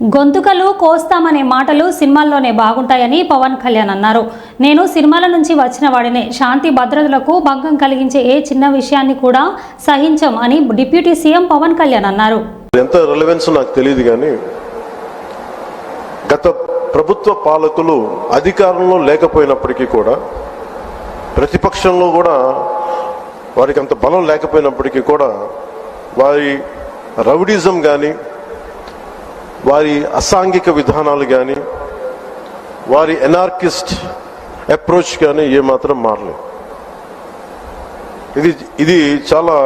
గొంతుకలు కోస్తామనే మాటలు సినిమాల్లోనే బాగుంటాయని పవన్ కళ్యాణ్ అన్నారు. నేను సినిమాల నుంచి వచ్చిన వాడినే. శాంతి భద్రతలకు భంగం కలిగించే ఏ చిన్న విషయాన్ని కూడా సహించం అని డిప్యూటీ సీఎం పవన్ కళ్యాణ్ అన్నారు. ఎంత రిలవెన్స్ నాకు తెలియదు కానీ గత ప్రభుత్వ పాలకులు అధికారంలో లేకపోయినప్పటికీ కూడా ప్రతిపక్షంలో కూడా వారికి అంత బలం లేకపోయినప్పటికీ కూడా వారి రౌడిజం కానీ వారి అసాంఘిక విధానాలు కానీ వారి ఎనార్కిస్ట్ అప్రోచ్ కానీ ఏమాత్రం మారలేదు. ఇది ఇది చాలా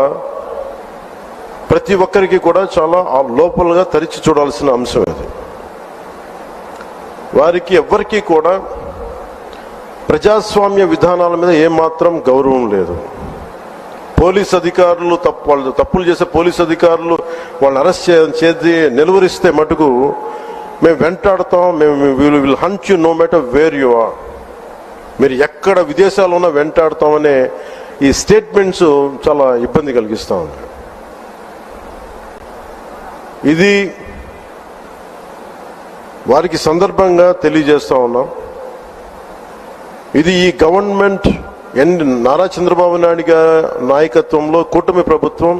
ప్రతి ఒక్కరికి కూడా చాలా ఆ లోపలగా తరిచి చూడాల్సిన అంశం ఇది. వారికి ఎవ్వరికీ కూడా ప్రజాస్వామ్య విధానాల మీద ఏమాత్రం గౌరవం లేదు. పోలీస్ అధికారులు తప్పు వాళ్ళు తప్పులు చేసే పోలీస్ అధికారులు వాళ్ళని అరెస్ట్ చేసి నిలువరిస్తే మటుకు మేము వెంటాడతాం మేము వీళ్ళు will hunch you no matter where you are మీరు ఎక్కడ విదేశాల్లో ఉన్నా వెంటాడతామనే ఈ స్టేట్మెంట్స్ చాలా ఇబ్బంది కలిగిస్తూ ఉంది. ఇది వారికి సందర్భంగా తెలియజేస్తూ ఉన్నాం. ఇది ఈ గవర్నమెంట్ ఎన్ నారా చంద్రబాబు నాయుడు గారి నాయకత్వంలో కూటమి ప్రభుత్వం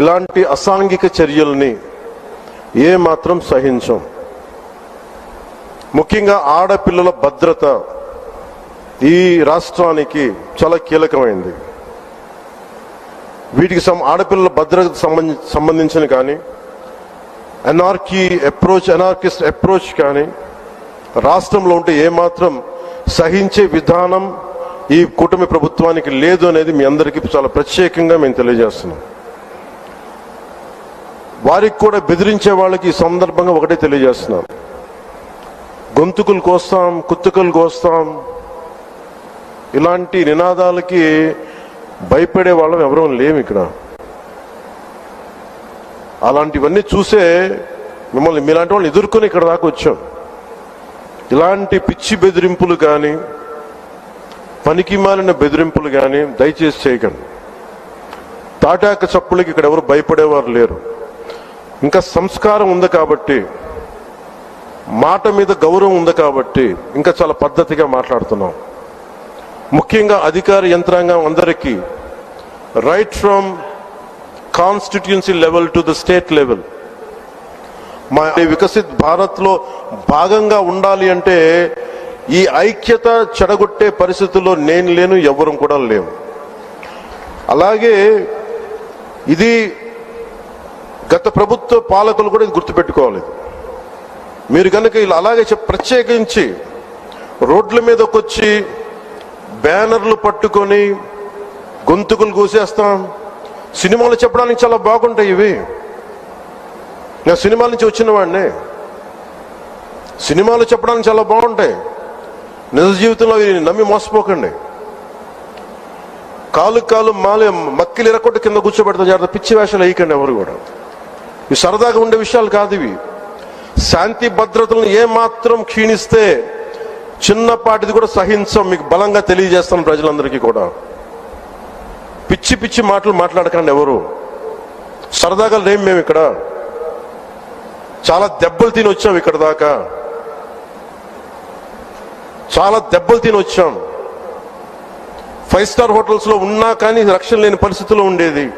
ఇలాంటి అసాంఘిక చర్యల్ని ఏ మాత్రం సహించం. ముఖ్యంగా ఆడపిల్లల భద్రత ఈ రాష్ట్రానికి చాలా కీలకమైంది. వీటికి సం ఆడపిల్లల భద్రతకు సంబంధించి సంబంధించిన కానీ ఎన్ఆర్కీ అప్రోచ్ ఎనార్కిస్ట్ అప్రోచ్ కానీ రాష్ట్రంలో ఉంటే ఏమాత్రం సహించే విధానం ఈ కూటమి ప్రభుత్వానికి లేదు అనేది మీ అందరికీ చాలా ప్రత్యేకంగా మేము తెలియజేస్తున్నాం. వారికి కూడా బెదిరించే వాళ్ళకి ఈ సందర్భంగా ఒకటే తెలియజేస్తున్నాం. గొంతుకులు కోస్తాం కుత్తుకలు కోస్తాం. ఇలాంటి నినాదాలకి భయపడే వాళ్ళం ఎవరూ లేము ఇక్కడ. అలాంటివన్నీ చూసే మిమ్మల్ని మీలాంటి వాళ్ళని ఎదుర్కొని ఇక్కడ దాకా వచ్చాం. ఇలాంటి పిచ్చి బెదిరింపులు కానీ పనికి మాలిన బెదిరింపులు కానీ దయచేసి చేయకండి. తాటాక చప్పులకి ఇక్కడ ఎవరు భయపడేవారు లేరు. ఇంకా సంస్కారం ఉంది కాబట్టి మాట మీద గౌరవం ఉంది కాబట్టి ఇంకా చాలా పద్ధతిగా మాట్లాడుతున్నాం. ముఖ్యంగా అధికార యంత్రాంగం అందరికీ right from constituency level to the state level మా వికసిత్ భారత్లో భాగంగా ఉండాలి అంటే ఈ ఐక్యత చెడగొట్టే పరిస్థితుల్లో నేను లేను ఎవరు కూడా లేవు. అలాగే ఇది గత ప్రభుత్వ పాలకులు కూడా ఇది గుర్తుపెట్టుకోవాలి. మీరు కనుక ఇలా అలాగే చెప్ ప్రత్యేకించి రోడ్ల మీదకి వచ్చి బ్యానర్లు పట్టుకొని గొంతుకులు కూసేస్తాం సినిమాలు చెప్పడానికి చాలా బాగుంటాయి ఇవి. నేను సినిమాల నుంచి వచ్చిన వాడిని. సినిమాలు చెప్పడానికి చాలా బాగుంటాయి. నిజ జీవితంలో నమ్మి మోసపోకండి. కాలు కాలు మాలే మక్కిలు ఎరకొట్టి కింద కూర్చోబెడతా జాగ్రత్త పిచ్చి వేషాలు వేయకండి ఎవరు కూడా. ఇవి సరదాగా ఉండే విషయాలు కాదు ఇవి. శాంతి భద్రతలను ఏమాత్రం క్షీణిస్తే చిన్నపాటిది కూడా సహించం. మీకు బలంగా తెలియజేస్తాను ప్రజలందరికీ కూడా. పిచ్చి పిచ్చి మాటలు మాట్లాడకండి ఎవరు. సరదాగా లేం మేము ఇక్కడ. చాలా దెబ్బలు తిని వచ్చాం ఇక్కడ దాకా. చాలా దెబ్బలు తిని వచ్చాం. ఫైవ్ స్టార్ హోటల్స్లో ఉన్నా కానీ రక్షణ లేని పరిస్థితిలో ఉండేది.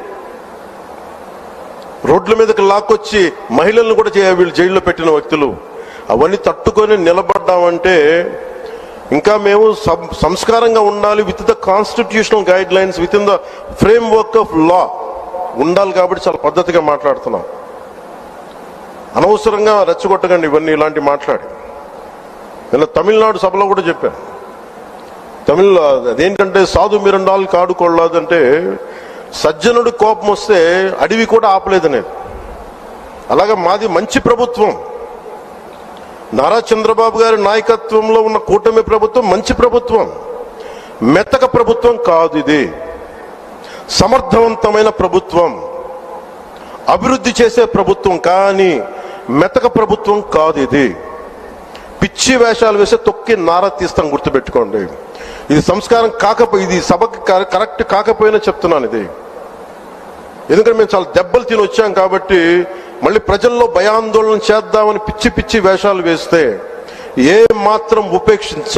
రోడ్ల మీదకి లాక్కొచ్చి మహిళలను కూడా వీళ్ళు జైల్లో పెట్టిన వ్యక్తులు. అవన్నీ తట్టుకొని నిలబడ్డామంటే ఇంకా మేము సం- సంస్కారంగా ఉండాలి with the constitutional guidelines within the framework of law ఉండాలి కాబట్టి చాలా పద్ధతిగా మాట్లాడుతున్నాం. అనవసరంగా రెచ్చగొట్టకండి ఇవన్నీ ఇలాంటి మాట్లాడి. నిన్న తమిళనాడు సభలో కూడా చెప్పాను తమిళ అదేంటంటే సాధు మిరండాలు కాడు సజ్జనుడు కోపం వస్తే అడవి కూడా ఆపలేదనేది అలాగే మాది మంచి ప్రభుత్వం. నారా చంద్రబాబు గారి నాయకత్వంలో ఉన్న కూటమి ప్రభుత్వం మంచి ప్రభుత్వం. మెత్తక ప్రభుత్వం కాదు ఇది. సమర్థవంతమైన ప్రభుత్వం. అభివృద్ధి చేసే ప్రభుత్వం కానీ మెతక ప్రభుత్వం కాదు ఇది. పిచ్చి వేషాలు వేస్తే తొక్కి నార తీస్తాం గుర్తుపెట్టుకోండి. ఇది సంస్కారం కాకపోయి ఇది సభకి కరెక్ట్ కాకపోయినా చెప్తున్నాను ఇది. ఎందుకంటే మేము చాలా దెబ్బలు తిని వచ్చాం కాబట్టి మళ్ళీ ప్రజల్లో భయాందోళన చేద్దామని పిచ్చి పిచ్చి వేషాలు వేస్తే ఏ మాత్రం ఉపేక్షించ